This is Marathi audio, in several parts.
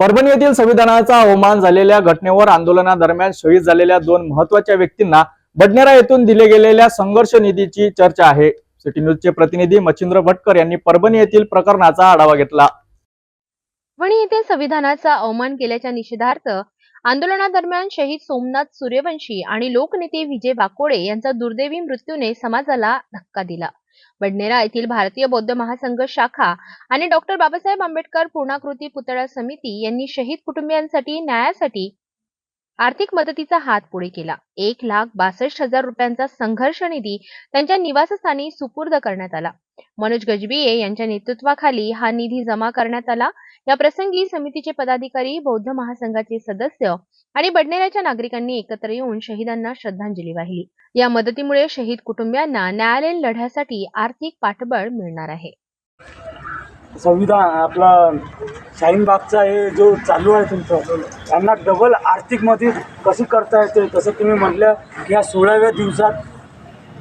परभणी येथील संविधानाचा अवमान झालेल्या घटनेवर आंदोलनादरम्यान शहीद झालेल्या दोन महत्त्वाच्या व्यक्तींना बडनेरा येथून दिले गेलेल्या संघर्ष निधीची चर्चा आहे. सिटी न्यूजचे प्रतिनिधी मच्छिंद्र भटकर यांनी परभणी येथील प्रकरणाचा आढावा घेतला. परभणी येथे संविधानाचा अवमान केल्याच्या निषेधार्थ आंदोलनादरम्यान शहीद सोमनाथ सूर्यवंशी आणि लोकनेते विजय वाकोडे यांचा दुर्दैवी मृत्यूने समाजाला धक्का दिला. बडनेरा येथील भारतीय बौद्ध महासंघ शाखा आणि डॉक्टर बाबासाहेब आंबेडकर पूर्णाकृती पुतळा समिती यांनी शहीद कुटुंबियांसाठी न्यायासाठी आर्थिक मदतीचा हात पुढे केला. एक लाख बासष्ट हजार रुपयांचा संघर्ष निधी त्यांच्या निवासस्थानी सुपूर्द करण्यात आला. मनोज गजबिये यांच्या नेतृत्वाखाली हा निधी जमा करण्यात आला. या प्रसंगी समितीचे पदाधिकारी बौद्ध महासंघाचे सदस्य आणि बडनेराच्या नागरिकांनी एकत्र येऊन शहीदांना श्रद्धांजली वाहिली. या मदतीमुळे शहीद कुटुंबियांना न्यायालयीन लढ्यासाठी आर्थिक पाठबळ मिळणार आहे. संविधान आपला शाहीनबागचा हे जो चालू आहे तुमचं त्यांना डबल आर्थिक मदत कशी करता येते तसं तुम्ही म्हटलं की या सोळाव्या दिवसात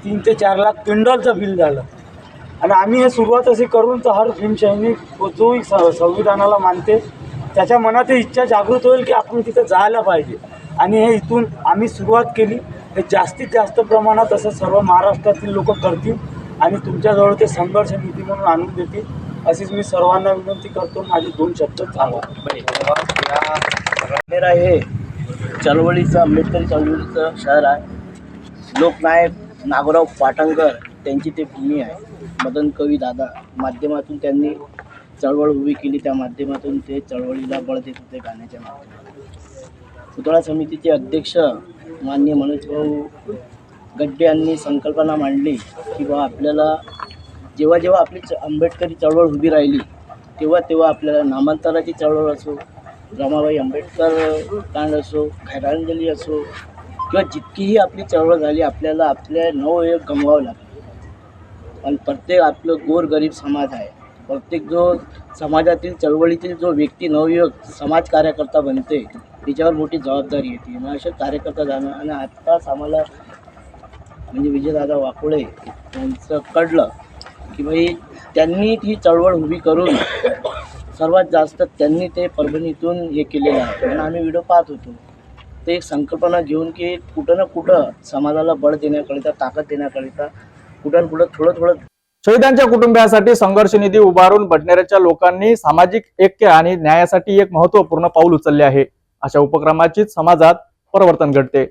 तीन ते चार लाख क्विंटलचं बिल झालं. आणि आम्ही हे सुरुवात अशी करून तर हर भीमसैनिक जो स- संविधानाला मानते. त्याच्या मनात इच्छा जागृत होईल की आपण तिथं जायला पाहिजे. आणि हे इथून आम्ही सुरुवात केली. हे जास्तीत जास्त प्रमाणात असं सर्व महाराष्ट्रातील लोक करतील आणि तुमच्याजवळ ते संघर्ष निधी म्हणून आणून देतील. अशीच मी सर्वांना विनंती करतो. माझे दोन शब्द सांगा हे चळवळीचं आंबेडकरी चळवळीचं शहर आहे. लोकनायक नागोराव पाटणकर त्यांची ते भूमी आहे. मदन कवी दादा माध्यमातून त्यांनी चळवळ उभी केली त्या माध्यमातून ते चळवळीला बळ देत होते गाण्याच्या माध्यमातून. पुतळा समितीचे अध्यक्ष मान्य मनोज भाऊ गड्डे यांनी संकल्पना मांडली की बा आपल्याला जेव्हा जेव्हा आपली च आंबेडकरी चळवळ उभी राहिली तेव्हा तेव्हा आपल्याला नामांतराची चळवळ असो रमाबाई आंबेडकर कांड असो खैरांजली असो किंवा जितकीही आपली चळवळ झाली आपल्याला आपल्या नवयुग गमवावं लागलं. आणि प्रत्येक आपलं गोरगरीब समाज आहे. प्रत्येक जो समाजातील चळवळीतील जो व्यक्ती नवयुवक समाज कार्यकर्ता बनते तिच्यावर मोठी जबाबदारी येते. मग असे कार्यकर्ता जाणं आणि आत्ताच आम्हाला म्हणजे विजयदादा वाकोळे यांचं कळलं की भाई त्यांनी ती चळवळ उभी करून सर्वात जास्त त्यांनी ते परभणीतून हे केलेलं आहे. आणि आम्ही व्हिडिओ पाहत होतो. ते एक संकल्पना घेऊन की कुठं ना कुठं समाजाला बळ देण्याकरिता ताकद देण्याकरिता कुठं ना कुठं थोडं थोडं शहीदांच्या कुटुंबियांसाठी संघर्ष निधी उभारून बडनेऱ्याच्या लोकांनी सामाजिक ऐक्य आणि न्यायासाठी एक महत्त्वपूर्ण पाऊल उचलले आहे. अशा उपक्रमाचीच समाजात परिवर्तन घडते.